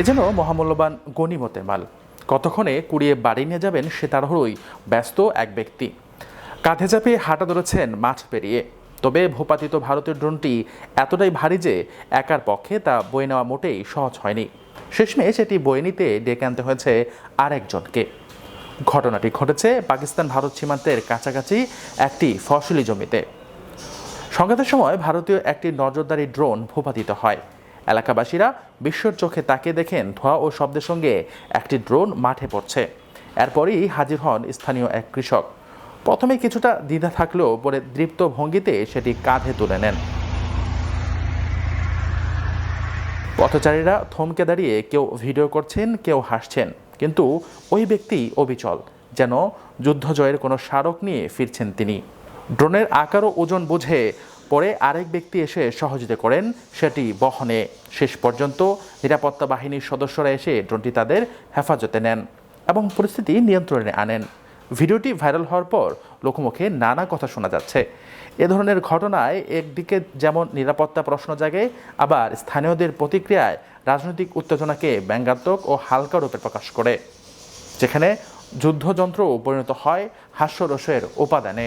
এ যেন মহামূল্যবান গণিমতের মাল। কতক্ষণে কুড়িয়ে বাড়ি নিয়ে যাবেন সে তাড়াহুড়োই ব্যস্ত এক ব্যক্তি। কাঁধে চাপিয়ে হাঁটা ধরেছেন মাঠ পেরিয়ে। তবে ভূপাতিত ভারতের ড্রোনটি এতটাই ভারী যে একার পক্ষে তা বয়ে নেওয়া মোটেই সহজ হয়নি। শেষমেশ এটি বয়ে নিতে ডেকে আনতে হয়েছে আরেকজনকে। ঘটনাটি ঘটেছে পাকিস্তান ভারত সীমান্তের কাছাকাছি একটি ফসলি জমিতে। সংঘাতের সময় ভারতীয় একটি নজরদারি ড্রোন ভূপাতিত হয়। এলাকাবাসীরা বিশ্বর চোখে তাকিয়ে দেখেন ধোঁয়া ও শব্দের সঙ্গে একটি ড্রোন মাঠে পড়ছে। এরপরই হাজির হন স্থানীয় এক কৃষক। প্রথমে কিছুটা দ্বিধা থাকলেও পরে দৃপ্ত ভঙ্গিতে সেটি কাঁধে তুলে নেন। পথচারীরা থমকে দাঁড়িয়ে কেউ ভিডিও করছেন, কেউ হাসছেন। কিন্তু ওই ব্যক্তি অবিচল, যেন যুদ্ধ জয়ের কোনো স্মারক নিয়ে ফিরছেন তিনি। ড্রোনের আকার ও ওজন বুঝে পরে আরেক ব্যক্তি এসে সহযোগিতা করেন, সেটি বহনে। শেষ পর্যন্ত নিরাপত্তা বাহিনীর সদস্যরা এসে ড্রোনটি তাদের হেফাজতে নেন এবং পরিস্থিতি নিয়ন্ত্রণে আনেন। ভিডিওটি ভাইরাল হওয়ার পর লোকমুখে নানা কথা শোনা যাচ্ছে। এ ধরনের ঘটনায় একদিকে যেমন নিরাপত্তা প্রশ্ন জাগে, আবার স্থানীয়দের প্রতিক্রিয়ায় রাজনৈতিক উত্তেজনাকে ব্যঙ্গাত্মক ও হালকা রূপে প্রকাশ করে, যেখানে যুদ্ধযন্ত্রও পরিণত হয় হাস্যরসের উপাদানে।